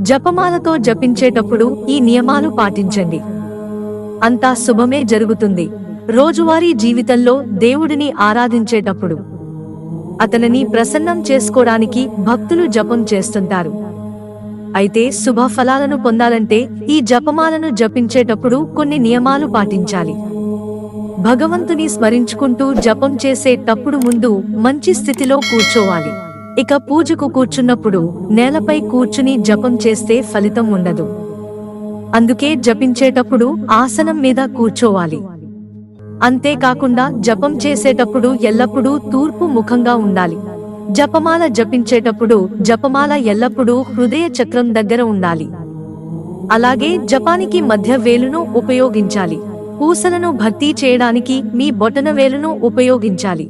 జపమాలతో జపించేటప్పుడు ఈ నియమాలు పాటించండి. అంతా శుభమే జరుగుతుంది. రోజువారీ జీవితంలో దేవుడిని ఆరాధించేటప్పుడు. అతనిని ప్రసన్నం చేసుకోవడానికి భక్తులు జపం చేస్తుంటారు. అయితే శుభ ఫలాలను పొందాలంటే ఈ జపమాలను జపించేటప్పుడు కొన్ని నియమాలు పాటించాలి. భగవంతుని స్మరించుకుంటూ జపం చేసేటప్పుడు ముందు మంచి స్థితిలో కూర్చోవాలి. ఇక పూజకు కూర్చున్నప్పుడు నేలపై కూర్చుని జపం చేస్తే ఫలితం ఉండదు. అందుకే జపించేటప్పుడు ఆసనం మీద కూర్చోవాలి. అంతేకాకుండా జపం చేసేటప్పుడు ఎల్లప్పుడూ తూర్పు ముఖంగా ఉండాలి. జపమాల జపించేటప్పుడు జపమాల ఎల్లప్పుడూ హృదయ చక్రం దగ్గర ఉండాలి. అలాగే జపానికి మధ్య వేలును ఉపయోగించాలి. పూసలను భర్తీ చేయడానికి మీ బొటన వేలును ఉపయోగించాలి.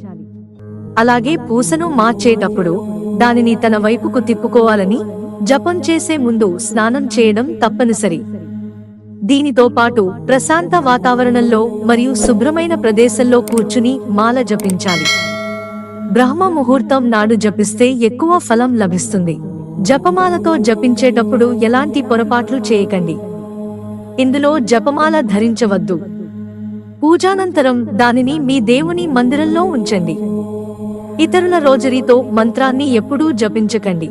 అలాగే పూసను మార్చేటప్పుడు దానిని తన వైపుకు తిప్పుకోవాలని జపం చేసే ముందు స్నానం చేయడం తప్పనిసరి. దీనితో పాటు ప్రశాంత వాతావరణంలో మరియు శుభ్రమైన ప్రదేశంలో కూర్చుని మాల జపించాలి. బ్రహ్మ ముహూర్తం నాడు జపిస్తే ఎక్కువ ఫలం లభిస్తుంది. జపమాలతో జపించేటప్పుడు ఎలాంటి పొరపాట్లు చేయకండి. ఇందులో జపమాల ధరించవద్దు. పూజానంతరం దానిని మీ దేవుని మందిరంలో ఉంచండి. ఇతరుల రోజరీతో మంత్రాన్ని ఎప్పుడూ జపించకండి.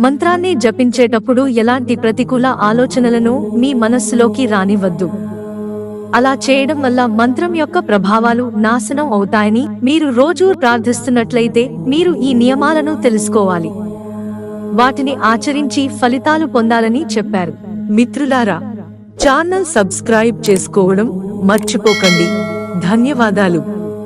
మంత్రాన్ని జపించేటప్పుడు ఎలాంటి ప్రతికూల ఆలోచనలను మీ మనస్సులోకి రానివ్వద్దు. అలా చేయడం వల్ల మంత్రం యొక్క ప్రభావాలు నాశనం అవుతాయని మీరు రోజూ ప్రార్థిస్తున్నట్లయితే మీరు ఈ నియమాలను తెలుసుకోవాలి. వాటిని ఆచరించి ఫలితాలు పొందాలని చెప్పారు. మిత్రులారా ఛానల్ సబ్స్క్రైబ్ చేసుకోవడం మర్చిపోకండి. ధన్యవాదాలు.